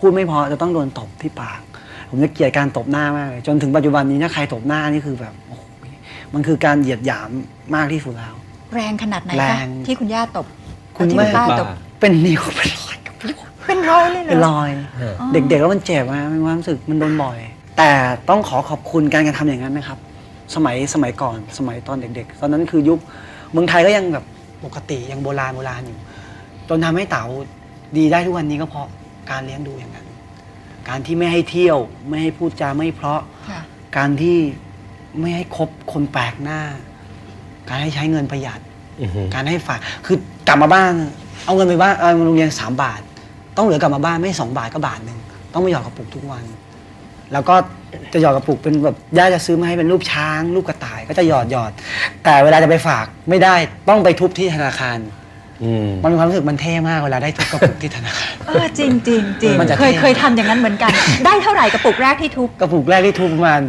พูดไม่เพอจะต้องโดนตบที่ปาก ผมจะเกลียดการตบหน้ามากเลยจนถึงปัจจุบันนี้ถ้าใครตบหน้านี่คือแบบโอ้โหมันคือการเหยียดหยามมากที่สุดแล้ว แรงขนาดไหนแรคะง ที่คุณย่าตบคุณที่แม่คุณป้าตบ เป็นนิ้วเป็นรอยกับเป็นร้อยเลยเหรอ เป็นรอย เอออ๋อเด็กๆแล้วมันเจ็บอะมีความรู้สึกมันโดนบ่อย แต่ต้องขอขอบคุณการกระทำอย่างนั้นนะครับ สมัยสมัยก่อนสมัยตอนเด็ก ๆ ตอนนั้นคือยุคเมืองไทยก็ยังแบบปกติยังโบราณโบราณอยู่จนทำให้เต๋าดีได้ทุกวันนี้ก็เพราะ การเลี้ยงดูอย่างนั้น การที่ไม่ให้เที่ยว ไม่ให้พูดจาไม่เพราะ ค่ะการที่ไม่ให้คบคนแปลกหน้า การให้ใช้เงินประหยัด อือฮึการให้ฝาก คือกลับมาบ้าน เอาเงินไปบ้าน เอาเงินโรงเรียนสามบาท ต้องเหลือกลับมาบ้านไม่สองบาทก็บาทหนึ่ง ต้องมาหยอดกระปุกทุกวัน แล้วก็จะหยอดกระปุกเป็นแบบย่าจะซื้อมาให้เป็นรูปช้าง รูปกระต่าย ก็จะหยอดหยอด แต่เวลาจะไปฝากไม่ได้ ต้องไปทุบที่ธนาคารอื มมันมีความรู้สึกมันเท่มากเวลาได้ทุบกระปุกที่ธนาคาร เออจริงจริงจริงมันจะเคยเท่ เคยทำอย่างนั้นเหมือนกัน ได้เท่าไหร่กระปุกแรกที่ทุบ กระปุกแรกที่ทุบประมาณ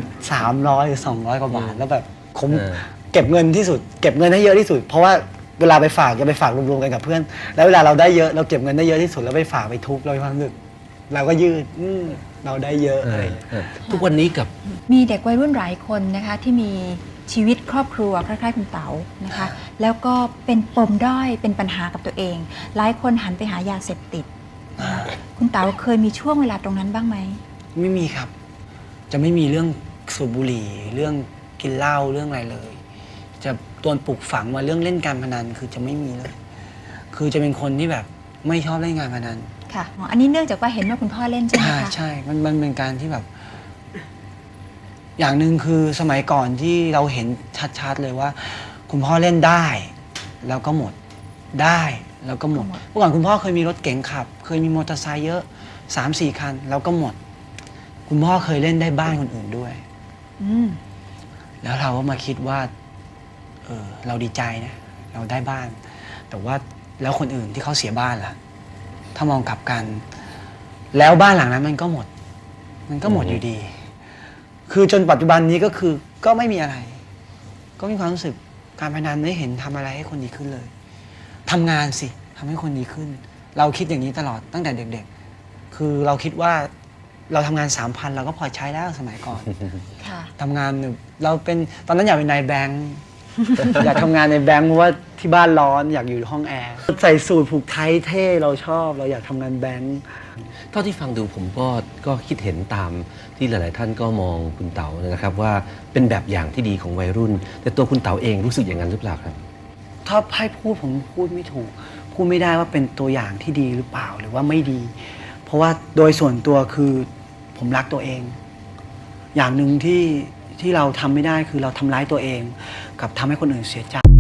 300หรือ200กว่าบาทแล้วแบบคุ้มเออ เก็บเงินที่สุด เก็บเงินให้เยอะที่สุด เพราะว่าเวลาไปฝากจะไปฝากรวมๆกันกับเพื่อน แล้วเวลาเราได้เยอะเราเก็บเงินได้เยอะที่สุดแล้วไปฝากไปทุบเรามีความรู้สึกเราก็ยืดอืมเราได้เยอะเออะไรออย่างเงี้ย เออทุกวันนี้กับ มีเด็กวัยรุ่นหลายคนนะคะที่มี ชีวิตครอบครัวคล้ายๆคุณเต๋านะคะ แล้วก็เป็นปมด้อยเป็นปัญหากับตัวเอง หลายคนหันไปหายาเสพติดนะคะคุณเต๋าเคยมีช่วงเวลาตรงนั้นบ้างไหม ไม่มีครับ จะไม่มีเรื่องสูบบุหรี่ เรื่องกินเหล้าเรื่องอะไรเลย จะตวนปลูกฝังมาเรื่องเล่นการพนันคือจะไม่มีเลย คือจะเป็นคนที่แบบไม่ชอบเล่นการพนันค่ะอ๋ออันนี้เนื่องจากว่าเห็นว่าคุณพ่อเล่นใช่ไหมอ่าคะ ใช่ มันมันเป็นการที่แบบ อย่างหนึ่งคือสมัยก่อนที่เราเห็นชัดๆเลยว่า คุณพ่อเล่นได้ แล้วก็หมดได้แล้วก็หมดเมื่อก่อนคุณพ่อเคยมีรถเก๋งขับ เคยมีมอเตอร์ไซค์เยอะสามสี่คัน แล้วก็หมด คุณพ่อเคยเล่นได้บ้านคนอื่นด้วยอืมแล้วเราก็มาคิดว่า เออ เราดีใจนะ เราได้บ้าน แต่ว่าแล้วคนอื่นที่เขาเสียบ้านล่ะ ถ้ามองกลับกัน แล้วบ้านหลังนั้นมันก็หมด มันก็หมดอือฮึอยู่ดี คือจนปัจจุบันนี้ก็คือก็ไม่มีอะไร ก็มีความรู้สึกการพนันไม่เห็นทำอะไรให้คนดีขึ้นเลยทำงานสิทำให้คนดีขึ้น เราคิดอย่างนี้ตลอดตั้งแต่เด็ก ๆ คือเราคิดว่าเราทำงานสามพันเราก็พอใช้แล้วสมัยก่อนค่ะทำงานหนึ่งเราเป็นตอนนั้นอยากเป็นนายแบงค์ อยากทำงานในแบงค์เพราะว่าที่บ้านร้อนอยากอยู่ห้องแอร์ใส่สูทผูกไทยเท่เราชอบ เราอยากทำงานแบงค์เท่าที่ฟังดูผมก็ก็คิดเห็นตามที่หลาย ๆ ท่านก็มองคุณเต๋านะครับว่าเป็นแบบอย่างที่ดีของวัยรุ่น แต่ตัวคุณเต๋าเองรู้สึกอย่างนั้นหรือเปล่าครับ ถ้าให้พูดผมพูดไม่ถูก พูดไม่ได้ว่าเป็นตัวอย่างที่ดีหรือเปล่าหรือว่าไม่ดี เพราะว่าโดยส่วนตัวคือผมรักตัวเอง อย่างหนึ่งที่ ที่เราทำไม่ได้คือเราทำร้ายตัวเอง กับทำให้คนอื่นเสียใจ